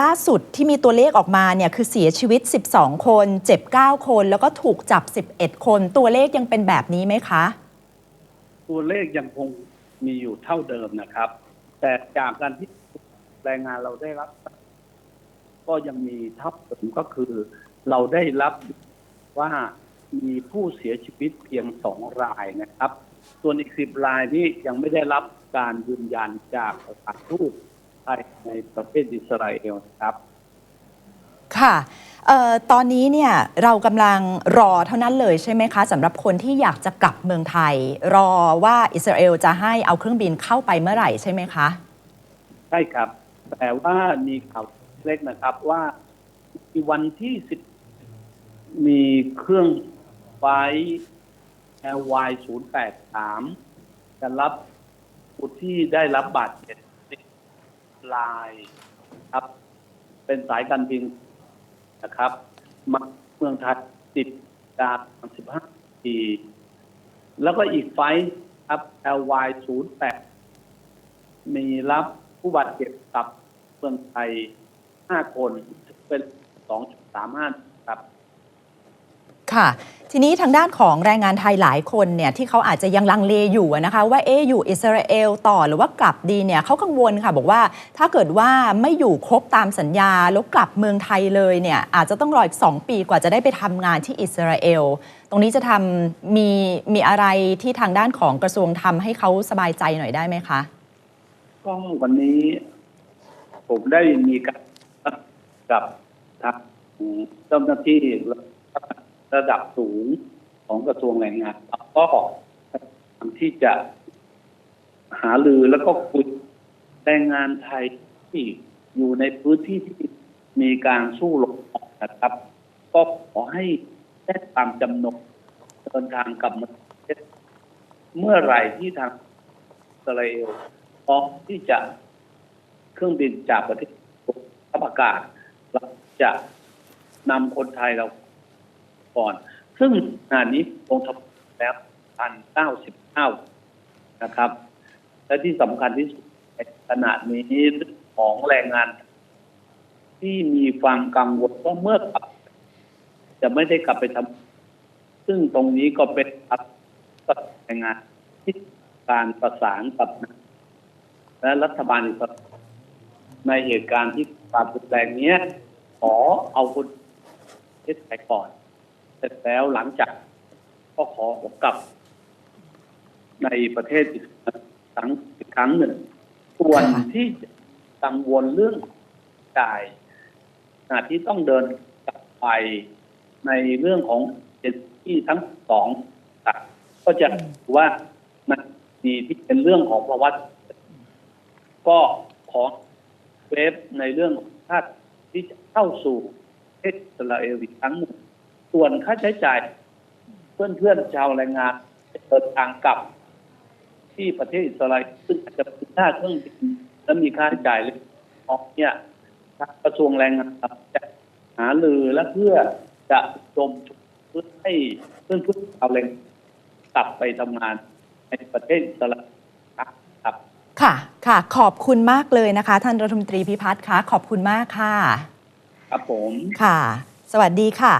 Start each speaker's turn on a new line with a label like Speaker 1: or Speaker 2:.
Speaker 1: ล่าสุดที่มีตัวเลขออกมาเนี่ยคือเสียชีวิต 12 คน เจ็บ 9 คน แล้วก็ถูกจับ 11 คน ตัวเลขยังเป็นแบบนี้ไหมคะ
Speaker 2: ตัวเลขยังคงมีอยู่เท่าเดิมนะครับ แต่จากการที่แรงงานเราได้รับ ก็ยังมีเท่าเดิมก็คือ เราได้รับว่ามีผู้เสียชีวิตเพียงสองรายนะครับ ส่วนอีกสิบรายนี่ยังไม่ได้รับการยืนยันจากสถานทูต ไทยในประเทศอิสราเอลนะครับ
Speaker 1: ค่ะเอ่อตอนนี้เนี่ยเรากำลังรอเท่านั้นเลยใช่ไหมคะสำหรับคนที่อยากจะกลับเมืองไทย รอว่าอิสราเอลจะให้เอาเครื่องบินเข้าไปเมื่อไหร่ใช่ไหมคะ
Speaker 2: ใช่ครับ แต่ว่ามีข่าวเล็กนะครับว่ามีวันที่สิบมีเครื่องไฟ LY 0 8 3 จะรับผู้ที่ได้รับบาดเจ็บ ลายครับ เป็นสายการบินนะครับมาเมืองไทยติดดา15ปีแล้วก็อีกไฟล์ครับ LY 0 8มีรับผู้บาดเจ็บกับเมืองไทย 5 คนเป็น 2.35 ค่ะ
Speaker 1: ทีนี้ทางด้านของแรงงานไทยหลายคนเนี่ยที่เขาอาจจะยังลังเลอยู่นะคะว่าเอ๊ะอยู่อิสราเอลต่อหรือว่ากลับดีเนี่ยเขากังวลค่ะบอกว่าถ้าเกิดว่าไม่อยู่ครบตามสัญญาแล้วกลับเมืองไทยเลยเนี่ยอาจจะต้องรออีก 2 ปีกว่าจะได้ไปทำงานที่อิสราเอลตรงนี้จะทำมีมีอะไรที่ทางด้านของกระทรวงทำให้เขาสบายใจหน่อยได้ไหมคะ
Speaker 2: ก็วันนี้ผมได้มีการกับทางเจ้าหน้าที่ ระดับสูงของกระทรวงแรงงานก็พยายามที่จะหาลือแล้วก็คุยแรงงานไทยที่อยู่ในพื้นที่ที่มีการสู้รบนะครับ ก็ขอให้ได้ตามจำนวนเดินทางกลับมาเมื่อไหร่ที่ทางอิสราเอลพร้อมที่จะเครื่องบินจากประเทศทัพอากาศเราจะนำคนไทยเรา ก่อนซึ่งงานนี้ลงทะเบียนแล้วพันเก้าสิบเก้านะครับ และที่สำคัญที่สุดในขณะนี้ของแรงงาน ที่มีความกังวลว่าเมื่อกลับ จะไม่ได้กลับไปทำซึ่งตรงนี้ก็เป็นแรงงานที่การประสานกับและรัฐบาลอิสราเอลในเหตุการณ์ที่ความรุนแรงนี้ขอเอาคนประเทศไทยก่อน เสร็จแล้วหลังจากก็ขอผมกลับ ในประเทศอีกครั้งอีกครั้งหนึ่ง ส่วนที่กังวลเรื่องจ่ายขณะที่ต้องเดินกลับไปในเรื่องของเจ็ดที่ทั้งสองก็จะว่ามันมีที่เป็นเรื่องของภาวะก็ขอเวฟในเรื่องของชาติที่จะเข้าสู่ประเทศอิสราเอลอีกครั้งหนึ่ง ส่วนค่าใช้จ่าย เพื่อนๆชาวแรงงานจะเดินทางกลับ ที่ประเทศอิสราเอลซึ่งอาจจะเป็นค่าเครื่องบินและมีค่าใช้จ่ายเล็กน้อยเนี่ยทางกระทรวงแรงงานจะหาลือและเพื่อจะดมเพื่อให้เพื่อนๆชาวแรงงานกลับไปทำงานในประเทศอิสราเอลครับ
Speaker 1: ค่ะ ค่ะ ขอบคุณมากเลยนะคะ ท่านรัฐมนตรีพิพัฒน์คะขอบคุณมากค่ะ
Speaker 2: ครับผม
Speaker 1: ค่ะ สวัสดีค่ะ